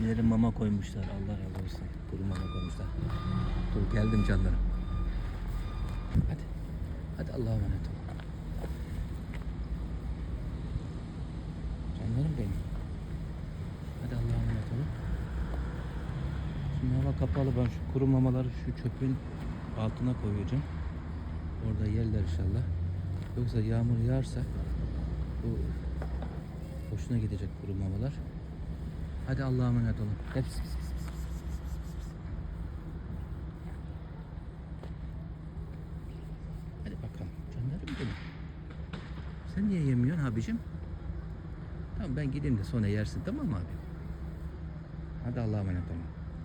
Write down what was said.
Kedilerin mama koymuşlar. Allah razı olsun. Kuru mama koymuşlar. Dur geldim canlarım. Hadi. Hadi Allah'a emanet olun. Canlarım benim. Hadi Allah'a emanet olun. Şimdi hava kapalı. Ben şu kuru mamaları şu çöpün altına koyacağım. Orada yerler inşallah. Yoksa yağmur yağarsa bu hoşuna gidecek kuru mamalar. Hadi Allah'a emanet olun. Pis, pis, pis. Hadi bakalım. Canlarım benim. Sen niye yemiyorsun abicim? Tamam ben gideyim de sonra yersin tamam mı abi? Hadi Allah'a emanet olun.